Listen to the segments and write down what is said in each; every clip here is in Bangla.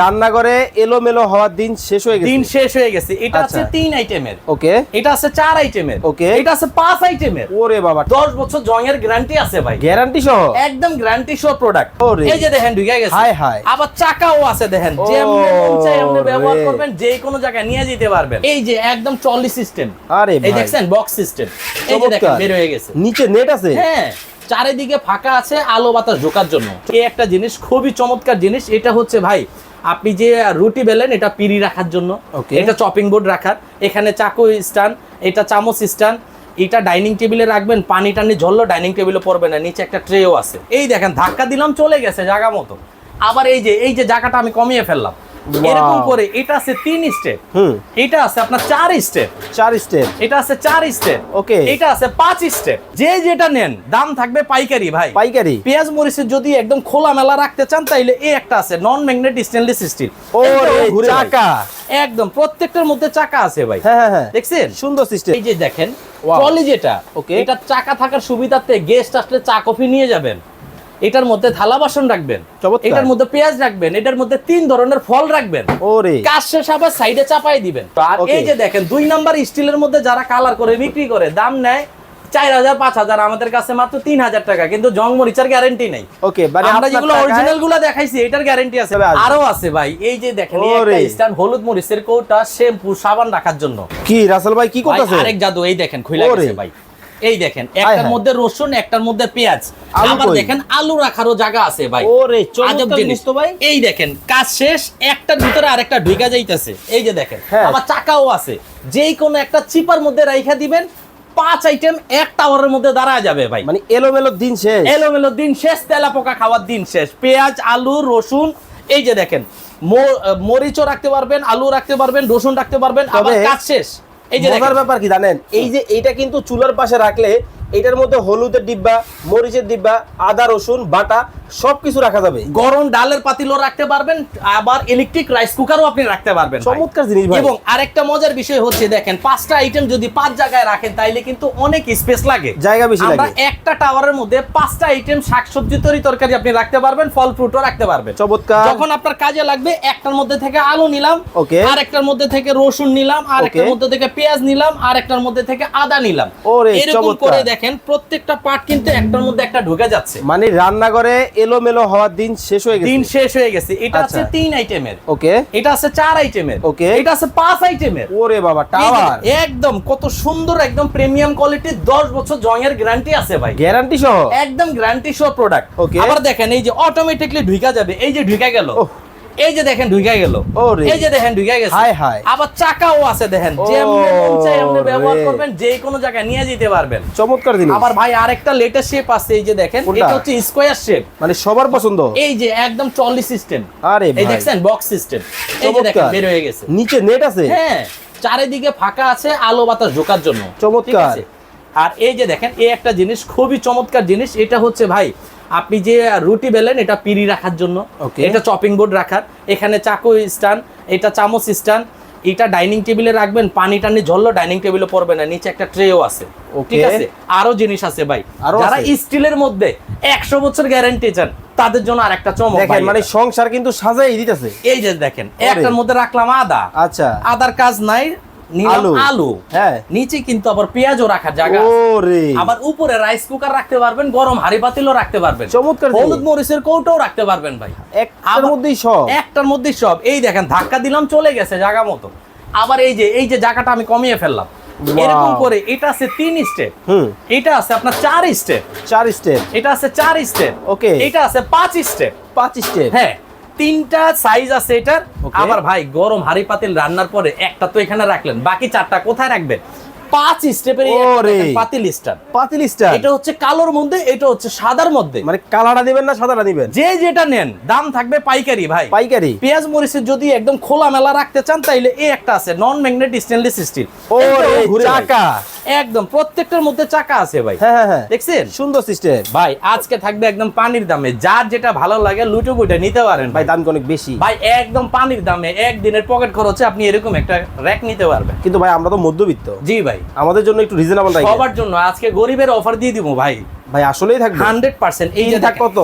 রান্নাঘরে এলোমেলো হওয়ার দিন শেষ হয়ে গেছে। দিন শেষ হয়ে গেছে। এটা আছে আচ্ছা। তিন আইটেমের ওকে। এটা আছে চার আইটেমের Okay. এটা আছে পাঁচ আইটেমের ওরে বাবা। দশ বছর জংয়ের গ্যারান্টি আছে ভাই। গ্যারান্টি সহ? একদম গ্যারান্টি সহ প্রোডাক্ট ওরে। এই যে দেখেন ঢুকে গেছে। হায় হায়। আবার চাকাও আছে দেখেন। যেমনি মন চাই আপনি ব্যবহার করবেন যে কোনো জায়গায় নিয়ে যেতে পারবেন। এই যে একদম ট্রলি সিস্টেম আরে এই ভাই। দেখছেন বক্স সিস্টেম এই যে দেখেন বের হয়ে গেছে। নিচে নেট আছে? হ্যাঁ চারিদিকে ফাঁকা আছে আলো বাতাস ঢোকার জন্য। এই একটা জিনিস খুবই চমৎকার জিনিস। এটা হচ্ছে ভাই আপনি যে রুটি বেলেন এটা পিড়ি রাখার জন্য. এটা চপিং বোর্ড রাখার এখানে চাকু স্ট্যান্ড এটা চামচ স্ট্যান্ড এটা ডাইনিং টেবিলে রাখবেন পানি টানি ঝরলো ডাইনিং টেবিলে পড়বে না নিচে একটা ট্রেও আছে এই দেখেন ধাক্কা দিলাম চলে গেছে জায়গা মতো আবার এই যে এই যে জায়গাটা আমি কমিয়ে ফেললাম. এরকম করে এটা আছে তিন স্টেপ এটা আছে আপনার চার স্টেপ চার স্টেপ এটা আছে চার স্টেপ Okay. এটা আছে পাঁচ স্টেপ যে যেটা নেন দাম থাকবে পাইকারি ভাই। পাইকারি। পেঁয়াজ মরিচের যদি একদম খোলা মেলা রাখতে চান তাইলে এই একটা আছে নন ম্যাগনেট স্টেনলেস স্টিল ও চাকা। একদম প্রত্যেকটার মধ্যে চাকা আছে ভাই। হ্যাঁ হ্যাঁ হ্যাঁ। দেখছেন? সুন্দর সিস্টেম এই যে দেখেন. ট্রলি যেটা Okay. এটা চাকা থাকার সুবিধাতে গেস্ট আসলে চা কফি নিয়ে যাবেন। এটার মধ্যে থালা বাসন রাখবেন এটার মধ্যে পেঁয়াজ রাখবেন এটার মধ্যে তিন ধরনের ফল রাখবেন। ওরে। কাজ শেষ আবার সাইডে চাপাই দিবেন। আর এই যে দেখেন দুই নাম্বার স্টিলের মধ্যে যারা কালার করে বিক্রি করে দাম নেয় চার হাজার পাঁচ হাজার আমাদের কাছে মাত্র তিন হাজার টাকা কিন্তু জং মরিচার গ্যারেন্টি নেই। ওকে মানে আমরা যেগুলো অরিজিনালগুলো দেখাইছি এটার গ্যারেন্টি আছে। আরও আছে ভাই এই যে দেখেন স্ট্যান্ড হলুদ মরিচের কৌটা শ্যাম্পু সাবান রাখার জন্য। কি রাসেল ভাই কি করতেছে? আরেক জাদু এই দেখেন খুলে গেছে ভাই। এই দেখেন একটার মধ্যে রসুন একটার মধ্যে পেঁয়াজ। আবার দেখেন আলু রাখারও জায়গা আছে ভাই। ওরে আজব চমৎকার জিনিস। তো ভাই। এই দেখেন কাজ শেষ একটার ভিতরে আরেকটা ঢুকা যাইতেছে। এই যে দেখেন হ্যাঁ। আবার চাকাও আছে। যেই কোনো একটা চিপার মধ্যে রাইখা দিবেন পাঁচ আইটেম এক টাওয়ারের মধ্যে দাঁড়ায় যাবে ভাই। মানে এলোমেলো দিন শেষ। এলোমেলো দিন শেষ তেলা পোকা খাওয়ার দিন শেষ। পেঁয়াজ আলু রসুন এই যে দেখেন মরিচও রাখতে পারবেন আলু রাখতে পারবেন রসুন রাখতে পারবেন আবার কাজ শেষ। এই যে মজার ব্যাপার কি জানেন? এই যে এইটা কিন্তু চুলার পাশে রাখলে এটার মধ্যে হলুদের ডিব্বা মরিচের ডিব্বা আদা রসুন বাটা সবকিছু রাখা যাবে। গরম ডালের পাতিলও রাখতে পারবেন আবার ইলেকট্রিক রাইস কুকারও আপনি রাখতে পারবেন চমৎকার জিনিস এবং আরেকটা মজার বিষয় হচ্ছে দেখেন পাঁচটা আইটেম যদি পাঁচ জায়গায় রাখেন তাইলে কিন্তু অনেক স্পেস লাগে। জায়গা বেশি আমরা লাগে। একটা টাওয়ারের মধ্যে পাঁচটা আইটেম শাকসবজি তরি তরকারি আপনি রাখতে পারবেন ফল ফ্রুটও রাখতে পারবেন। চমৎকার। যখন আপনার কাজে লাগবে একটার মধ্যে থেকে আলু নিলাম ওকে। আর একটার মধ্যে থেকে রসুন নিলাম আর একটার মধ্যে থেকে পেঁয়াজ নিলাম আর একটার মধ্যে থেকে আদা নিলাম। ওরে, এরকম চমৎকার। করে দেখেন প্রত্যেকটা পার্ট কিন্তু একটার মধ্যে একটা ঢুকে যাচ্ছে। মানে রান্নাঘরে এলোমেলো হওয়ার দিন শেষ হয়ে গেছে। দিন শেষ হয়ে গেছে। এটা আছে আচ্ছা। তিন আইটেমের ওকে। এটা আছে চার আইটেমের Okay. এটা আছে পাঁচ আইটেমের ওরে বাবা টাওয়ার। একদম কত সুন্দর একদম প্রিমিয়াম কোয়ালিটির দশ বছর জং এর গ্যারান্টি আছে ভাই। গ্যারান্টি সহ? একদম গ্যারান্টি সহ প্রোডাক্ট ওকে। আবার দেখেন এই যে অটোমেটিকলি ঢুকা যাবে। এই যে ঢুকা গেল। এই যে দেখেন ঢুকা গেল। এই যে দেখেন ঢুকা গেছে। হায় হায়। আবার চাকাও আছে দেখেন। যেমনি মন চাই আপনি ব্যবহার করবেন যে কোনো জায়গায় নিয়ে যেতে পারবেন। চমৎকার জিনিস। আবার ভাই আরেকটা লেটেস্ট শেপ আছে এই যে দেখেন এটা হচ্ছে স্কোয়ার শেপ মানে সবার পছন্দ? এই যে একদম ট্রলি সিস্টেম আরে এই বক্স সিস্টেম এই যে দেখেন বের হয়ে গেছে। নিচে নেট আছে? হ্যাঁ চারিদিকে ফাঁকা আছে আলো বাতাস ঢোকার জন্য। চমৎকার। আর এই যে দেখেন এই একটা জিনিস খুবই চমৎকার জিনিস এটা হচ্ছে ভাই আপনি যে রুটি বেলেন এটা পিড়ি রাখার জন্য। এটা চপিং বোর্ড রাখার। এখানে চাকু স্ট্যান্ড এটা চামচ স্ট্যান্ড এটা ডাইনিং টেবিলে রাখবেন পানি টানি ঝরলো ডাইনিং টেবিলে পড়বে না নিচে একটা ট্রেও আছে। ঠিক আছে? আরও জিনিস আছে ভাই। যারা স্টিলের মধ্যে একশো বছর গ্যারান্টি চান তাদের জন্য আর একটা চমক দেখেন মানে সংসার কিন্তু সাজাই দিতেছে। এই যে দেখেন একটার মধ্যে রাখলাম আদা। আচ্ছা। আদার কাজ নাই আলু। আলু। হ্যাঁ। নিচে কিন্তু আবার পেঁয়াজও রাখার জায়গা ওরে। আবার উপরে রাইস কুকার রাখতে পারবেন গরম হাড়ি পাতিলও রাখতে পারবেন। চমৎকার হলুদ মরিচের কৌটাও রাখতে পারবেন ভাই। একটার মধ্যেই সব। একটার মধ্যে সব। এই দেখেন ধাক্কা দিলাম চলে গেছে জায়গা মতো। আবার এই যে এই যে জায়গাটা আমি কমিয়ে ফেললাম. এরকম করে এটা আছে তিন স্টেপ হুম। এটা আছে আপনার চার স্টেপ চার স্টেপ এটা আছে চার স্টেপ ওকে এটা আছে পাঁচ স্টেপ পাঁচ স্টেপ হ্যাঁ। তিনটা সাইজ আছে এটার. আবার ভাই গরম হাড়ি পাতিল রান্নার পরে একটা তো এখানে রাখলেন বাকি চারটা কোথায় রাখবেন পাঁচ স্টেপের। পাতিল স্টার পাতিল স্টার এটা হচ্ছে কালোর মধ্যে এটা হচ্ছে সাদার মধ্যে। মানে কালারটা দিবেন না সাদাটা দিবেন? যে যেটা নেন দাম থাকবে পাইকারি ভাই। পাইকারি? পেঁয়াজ মরিচের যদি একদম খোলা মেলা রাখতে চান তাইলে এই একটা আছে নন ম্যাগনেট স্টেনলেস স্টিল ওরে চাকা। একদম প্রত্যেকটার মধ্যে চাকা আছে ভাই। হ্যাঁ হ্যাঁ হ্যাঁ। দেখছেন? সুন্দর সিস্টেম ভাই আজকে থাকবে একদম পানির দামে। যার যেটা ভালো লাগে লুটে বুটে নিতে পারেন ভাই ভাই। দাম অনেক বেশি। ভাই একদম পানির দামে একদিনের পকেট খরচে আপনি এরকম একটা র্যাক নিতে পারবেন। কিন্তু ভাই আমরা তো মধ্যবিত্ত। জি ভাই। আমাদের জন্য একটু রিজনেবল সবার জন্য আজকে গরিবের অফার দিয়ে দিব ভাই। ভাই আসলেই থাকবে। হান্ড্রেড পার্সেন্ট এই যে থাক কত?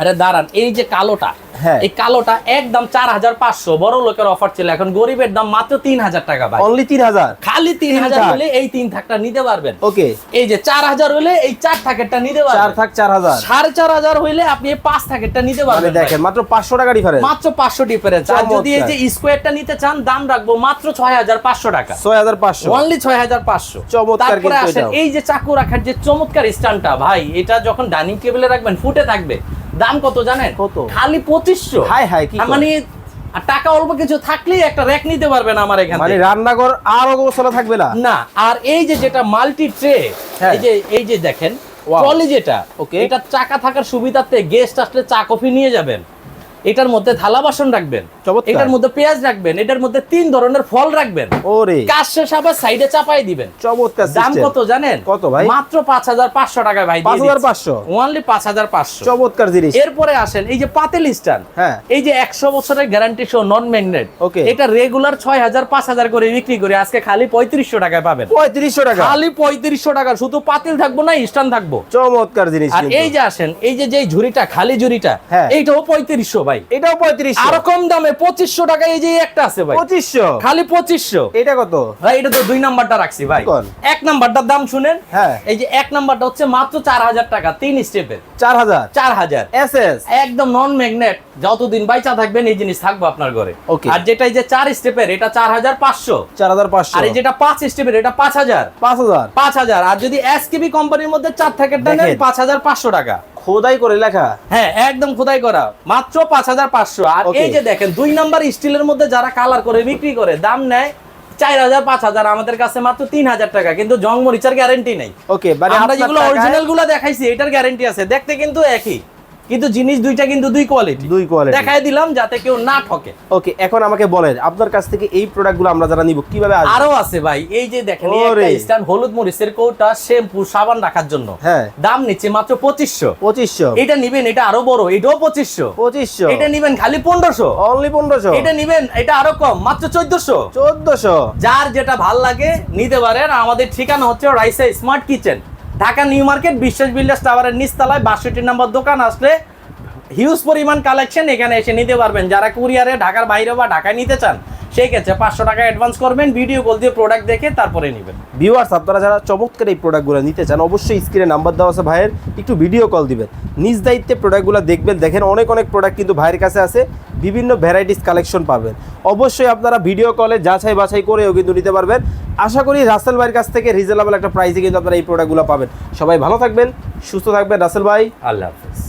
আরে দাঁড়ান এই যে কালোটা হ্যাঁ। এই কালোটা একদম চার হাজার পাঁচশো। বড় লোকের অফার ছিল এখন গরিবের দাম মাত্র তিন হাজার টাকা ভাই। অনলি তিন হাজার? খালি তিন হাজার হলে এই তিন থাকটা নিতে পারবেন। ওকে। এই যে চার হাজার হলে এই চার থাকেরটা নিতে চার থাক চার হাজার। সাড়ে চার হাজার হইলে আপনি এই পাঁচ থাকেরটা নিতে মানে পারবেন দেখেন মাত্র পাঁচশো টাকা ডিফারেন্স মাত্র পাঁচশো ডিফারেন্স আর যদি এই যে স্কোয়ারটা নিতে চান দাম রাখব মাত্র ছয় হাজার পাঁচশো টাকা। ছয় হাজার পাঁচশো। অনলি ছয় হাজার পাঁচশো। চমৎকার তারপরে আসেন এই যে চাকু রাখার যে চমৎকার স্ট্যান্ডটা ভাই এটা যখন ডাইনিং টেবিলে রাখবেন ফুটে থাকবে। দাম কত জানেন কত? খালি পঁচিশশো হাই হাই কি মানে আর টাকা অল্প কিছু থাকলেই একটা র্যাক নিতে পারবেন আমার এখানে মানে রান্নাঘর আর অবস্থা থাকবে না না আর এই যে যেটা মাল্টি ট্রে হ্যাঁ। এই যে এই যে দেখেন. ট্রলি যেটা ওকে এটা চাকা থাকার সুবিধাতে গেস্ট আসলে চা কফি নিয়ে যাবেন এটার মধ্যে থালা বাসন রাখবেন। এটার মধ্যে পেঁয়াজ রাখবেন এটার মধ্যে তিন ধরনের ফল রাখবেন। ওরে। কাজ শেষ আবার সাইডে চাপাই দিবেন। চমৎকার দাম কত জানেন? কত ভাই? মাত্র পাঁচ হাজার পাঁচশো টাকায় ভাই 5,500 ওনলি পাঁচ হাজার পাঁচশো। চমৎকার জিনিস। এরপরে আসেন এই যে পাতেল স্ট্যান্ড হ্যাঁ। এই যে একশো বছরের গ্যারান্টি সহ নন ম্যাগনেট Okay. এটা রেগুলার ছয় হাজার পাঁচ হাজার করে বিক্রি করে আজকে খালি পঁয়ত্রিশশো টাকায় পাবেন। পঁয়ত্রিশশো টাকা। খালি পঁয়ত্রিশশো টাকা শুধু পাতিল থাকব না স্ট্যান্ড থাকব। চমৎকার জিনিস আর এই যে আসেন এই যে যে ঝুড়িটা খালি ঝুড়িটা হ্যাঁ। এইটাও পঁয়ত্রিশশো ভাই। এটাও পঁয়ত্রিশশো। আরও কম দামে পঁচিশশো টাকা এই যে একটা আছে ভাই। পঁচিশশো? খালি পঁচিশশো। এটা কত? ভাই এটা তো দুই নাম্বারটা রাখছি ভাই। এক নাম্বারটার দাম শুনেন। হ্যাঁ। এই যে এক নাম্বারটা হচ্ছে মাত্র চার হাজার টাকা তিন স্টেপের চার হাজার? চার হাজার। এস এস একদম নন ম্যাগনেট যতদিন বাইচা থাকবেন এই জিনিস থাকব আপনার ঘরে. আর যেটা এই যে চার স্টেপের এটা চার হাজার পাঁচশো। চার হাজার পাঁচশো। আর এই যেটা পাঁচ স্টেপের এটা পাঁচ হাজার। পাঁচ হাজার। পাঁচ হাজার। আর যদি এস এসকেবি কোম্পানির মধ্যে চার নেন পাঁচ হাজার পাঁচশো টাকা। খোদাই করে লেখা। হ্যাঁ একদম খোদাই করা। মাত্র পাঁচ হাজার পাঁচশো। আর এই যে দেখেন দুই নাম্বার স্টিলের মধ্যে যারা কালার করে বিক্রি করে দাম নেয় চার হাজার পাঁচ হাজার আমাদের কাছে মাত্র তিন হাজার টাকা। কিন্তু জং মরিচার গ্যারেন্টি নেই। ওকে মানে আমরা যেগুলো অরিজিনালগুলো দেখাইছি এটার গ্যারেন্টি আছে। দেখতে কিন্তু একই। কিন্তু জিনিস দুইটা কিন্তু দুই কোয়ালিটি দুই কোয়ালিটি দেখাই দিলাম যাতে কেউ না ঠকে। ওকে এখন আমাকে বলেন আপনার কাছ থেকে এই প্রোডাক্টগুলো আমরা যারা নিব কীভাবে আসবে? আরও আছে ভাই এই যে দেখেন এই একটা স্ট্যান্ড হলুদ মরিচের কৌটা শ্যাম্পু সাবান রাখার জন্য। হ্যাঁ। দাম নিচ্ছে মাত্র পঁচিশশো। পঁচিশশো। এটা নিবেন এটা আরও বড় এটাও পঁচিশশো। পঁচিশশো। এটা নিবেন খালি পনেরোশো। অনলি পনেরোশো। এটা নিবেন এটা আরও কম মাত্র চোদ্দশো। চোদ্দশো। যার যেটা ভালো লাগে নিতে পারেন। আমাদের ঠিকানা হচ্ছে Raisa smart kitchen. Dhaka new market Biswas builders টাওয়ারের নিচতলায় বাষট্টি নম্বর দোকান আসলে হিউজ পরিমাণ কালেকশন এখানে এসে নিতে পারবেন। যারা কুরিয়ারে ঢাকার বাইরে বা ঢাকায় নিতে চান, সেই ক্ষেত্রে পাঁচশো টাকা অ্যাডভান্স করবেন ভিডিও কল দিয়ে প্রোডাক্ট দেখে তারপরে নেবেন। ভিউয়ার্স আপনারা যারা চমৎকার এই প্রোডাক্টগুলো নিতে চান, অবশ্যই স্ক্রিনে নাম্বার দেওয়া আছে ভাইয়ের, একটু ভিডিও কল দিবেন। নিজ দায়িত্বে প্রোডাক্টগুলো দেখবেন, দেখেন অনেক অনেক প্রোডাক্ট কিন্তু ভাইয়ের কাছে আছে। বিভিন্ন ভ্যারাইটিস কালেকশন পাবেন। অবশ্যই আপনারা ভিডিও কলে যাচাই বাছাই করেও কিন্তু নিতে পারবেন। আশা করি রাসেল ভাইয়ের কাছ থেকে রিজনেবল একটা প্রাইসে কিন্তু আপনারা এই প্রোডাক্টগুলো পাবেন। সবাই ভালো থাকবেন, সুস্থ থাকবেন। রাসেল ভাই, আল্লাহ হাফিজ।